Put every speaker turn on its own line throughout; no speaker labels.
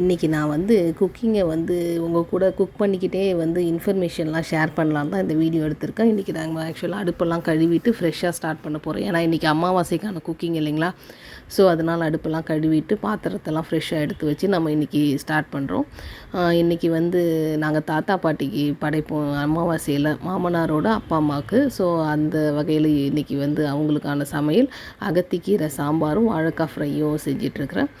இன்றைக்கி நான் வந்து குக்கிங்கை வந்து உங்கள் கூட குக் பண்ணிக்கிட்டே வந்து இன்ஃபர்மேஷன்லாம் ஷேர் பண்ணலாம் தான் இந்த வீடியோ எடுத்திருக்கேன். இன்றைக்கி நாங்கள் ஆக்சுவலாக அடுப்பெல்லாம் கழுவிட்டு ஃப்ரெஷ்ஷாக ஸ்டார்ட் பண்ண போகிறோம் ஏன்னா இன்றைக்கி அமாவாசைக்கான குக்கிங் இல்லைங்களா? ஸோ அதனால் அடுப்பெல்லாம் கழுவிட்டு பாத்திரத்தெல்லாம் ஃப்ரெஷ்ஷாக எடுத்து வச்சு நம்ம இன்றைக்கி ஸ்டார்ட் பண்ணுறோம் இன்றைக்கி வந்து நாங்கள் தாத்தா பாட்டிக்கு படைப்போம் அமாவாசையில். மாமனாரோட அப்பா அம்மாவுக்கு ஸோ அந்த வகையில் இன்றைக்கி வந்து அவங்களுக்கான சமையல். அகத்திக்கீரை சாம்பாரும் வாழைக்காய் ஃப்ரையும் செஞ்சிட்ருக்கிறேன்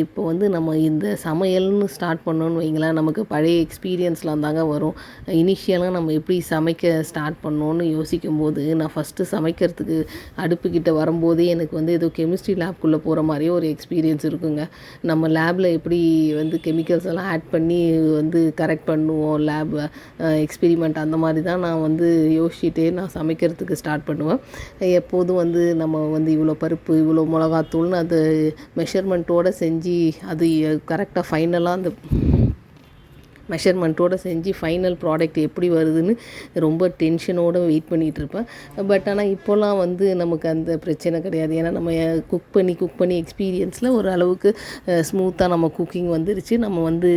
இப்போ வந்து நம்ம இந்த சமையல்னு ஸ்டார்ட் பண்ணோன்னு வைங்களேன் நமக்கு பழைய எக்ஸ்பீரியன்ஸ்லாம் தாங்க வரும். இனிஷியலாக நம்ம எப்படி சமைக்க ஸ்டார்ட் பண்ணோன்னு யோசிக்கும் போது நான் ஃபஸ்ட்டு சமைக்கிறதுக்கு அடுப்புக்கிட்ட வரும்போதே எனக்கு வந்து ஏதோ கெமிஸ்ட்ரி லேப்குள்ளே போகிற மாதிரியே ஒரு எக்ஸ்பீரியன்ஸ் இருக்குங்க. நம்ம லேபில் எப்படி வந்து கெமிக்கல்ஸ் எல்லாம் ஆட் பண்ணி வந்து கரெக்ட் பண்ணுவோம் லேப் எக்ஸ்பெரிமெண்ட் அந்த மாதிரி தான் நான் வந்து யோசிச்சுட்டே நான் சமைக்கிறதுக்கு ஸ்டார்ட் பண்ணுவேன். எப்போதும் வந்து நம்ம வந்து இவ்வளோ பருப்பு இவ்வளோ மிளகாத்தூள்னு அது மெஷர்மெண்ட்டோ செஞ்சு அது கரெக்டாக ஃபைனலாக அந்த மெஷர்மெண்ட்டோடு செஞ்சு ஃபைனல் ப்ராடக்ட் எப்படி வருதுன்னு ரொம்ப டென்ஷனோடு வெயிட் பண்ணிகிட்டு இருப்பேன். பட் ஆனால் இப்போல்லாம் வந்து நமக்கு அந்த பிரச்சனை கிடையாது. ஏன்னா நம்ம குக் பண்ணி குக் பண்ணி எக்ஸ்பீரியன்ஸில் ஒரு அளவுக்கு ஸ்மூத்தாக நம்ம குக்கிங் வந்துருச்சு. நம்ம வந்து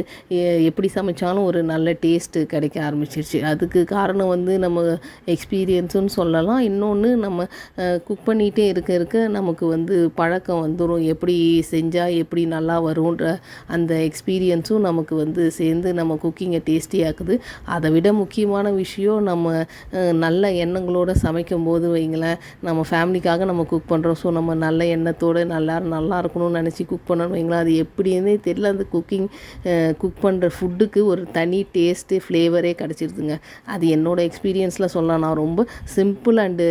எப்படி சமைச்சாலும் ஒரு நல்ல டேஸ்ட்டு கிடைக்க ஆரம்பிச்சிருச்சு. அதுக்கு காரணம் வந்து நம்ம எக்ஸ்பீரியன்ஸுன்னு சொல்லலாம். இன்னொன்று நம்ம குக் பண்ணிகிட்டே இருக்க இருக்க நமக்கு வந்து பழக்கம் வந்துடும் எப்படி செஞ்சால் எப்படி நல்லா வரும்ன்ற அந்த எக்ஸ்பீரியன்ஸும் நமக்கு வந்து சேர்ந்து நம்ம குக்கிங்கை டேஸ்டியாக்குது அதை விட முக்கியமான விஷயம் நம்ம நல்ல எண்ணங்களோடு சமைக்கும் போது வைங்களேன் நம்ம ஃபேமிலிக்காக நம்ம குக் பண்ணுறோம் ஸோ நம்ம நல்ல எண்ணத்தோடு நல்லா நல்லா இருக்கணும்னு நினச்சி குக் பண்ணணும் வைங்களேன் அது எப்படின்னே தெரியல. அந்த குக்கிங் குக் பண்ணுற ஃபுட்டுக்கு ஒரு தனி டேஸ்ட்டு ஃப்ளேவரே கிடச்சிருதுங்க. அது என்னோடய எக்ஸ்பீரியன்ஸில் சொல்லலாம். நான் ரொம்ப சிம்பிள் அண்டு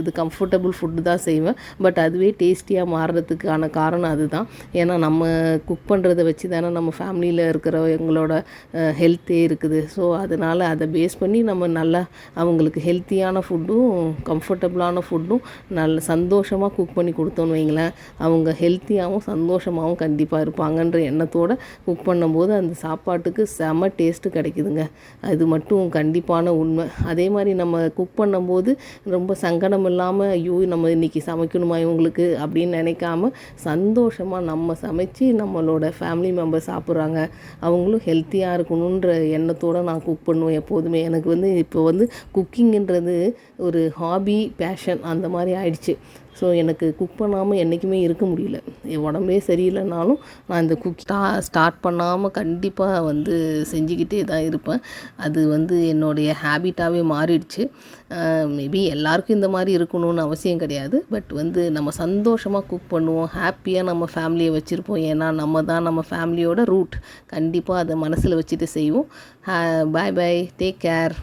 இது கம்ஃபர்டபுள் ஃபுட்டு தான் செய்வேன். பட் அதுவே டேஸ்டியாக மாறுறதுக்கான காரணம் அதுதான். ஏன்னா நம்ம குக் பண்ணுறதை வச்சு தானே நம்ம ஃபேமிலியில் இருக்கிறவங்களோட ஹெல்த்தே இருக்குது. ஸோ அதனால் அதை பேஸ் பண்ணி நம்ம நல்லா அவங்களுக்கு ஹெல்த்தியான ஃபுட்டும் கம்ஃபர்டபுளான ஃபுட்டும் நல்ல சந்தோஷமாக குக் பண்ணி கொடுத்தோன்னு வைங்களேன். அவங்க ஹெல்த்தியாகவும் சந்தோஷமாகவும் கண்டிப்பாக இருப்பாங்கன்ற எண்ணத்தோடு குக் பண்ணும்போது அந்த சாப்பாட்டுக்கு செம டேஸ்ட்டு கிடைக்குதுங்க. அது மட்டும் கண்டிப்பான உண்மை. அதே மாதிரி நம்ம குக் பண்ணும்போது ரொம்ப சங்கடம் இல்லாமல் ஐயோ நம்ம இன்றைக்கி சமைக்கணுமா இவங்களுக்கு? அப்படின்னு நினைக்காம சந்தோஷமாக நம்ம சமைச்சு நம்மளோட ஃபேமிலி மெம்பர் சாப்பிட்றாங்க. அவங்களும் ஹெல்த்தியாக இருக்கணுன்ற எண்ணத்தோடு நான் குக் பண்ணுவேன் எப்போதுமே. எனக்கு வந்து இப்போ வந்து குக்கிங்ன்றது ஒரு ஹாபி பேஷன் அந்த மாதிரி ஆயிடுச்சு. ஸோ எனக்கு குக் பண்ணாமல் என்றைக்குமே இருக்க முடியல. என் உடம்பே சரியில்லைனாலும் நான் இந்த குக் ஸ்டா ஸ்டார்ட் பண்ணாமல் கண்டிப்பாக வந்து செஞ்சுக்கிட்டே தான் இருப்பேன். அது வந்து என்னுடைய ஹேபிட்டாகவே மாறிடுச்சு. மேபி எல்லாருக்கும் இந்த மாதிரி இருக்கணும்னு அவசியம் கிடையாது. பட் வந்து நம்ம சந்தோஷமாக குக் பண்ணுவோம். ஹாப்பியாக நம்ம ஃபேமிலியை வச்சுருப்போம். ஏன்னா நம்ம தான் நம்ம ஃபேமிலியோட ரூட் கண்டிப்பாக அதை மனசில் வச்சுட்டு செய்வோம். பாய் பாய் டேக் கேர்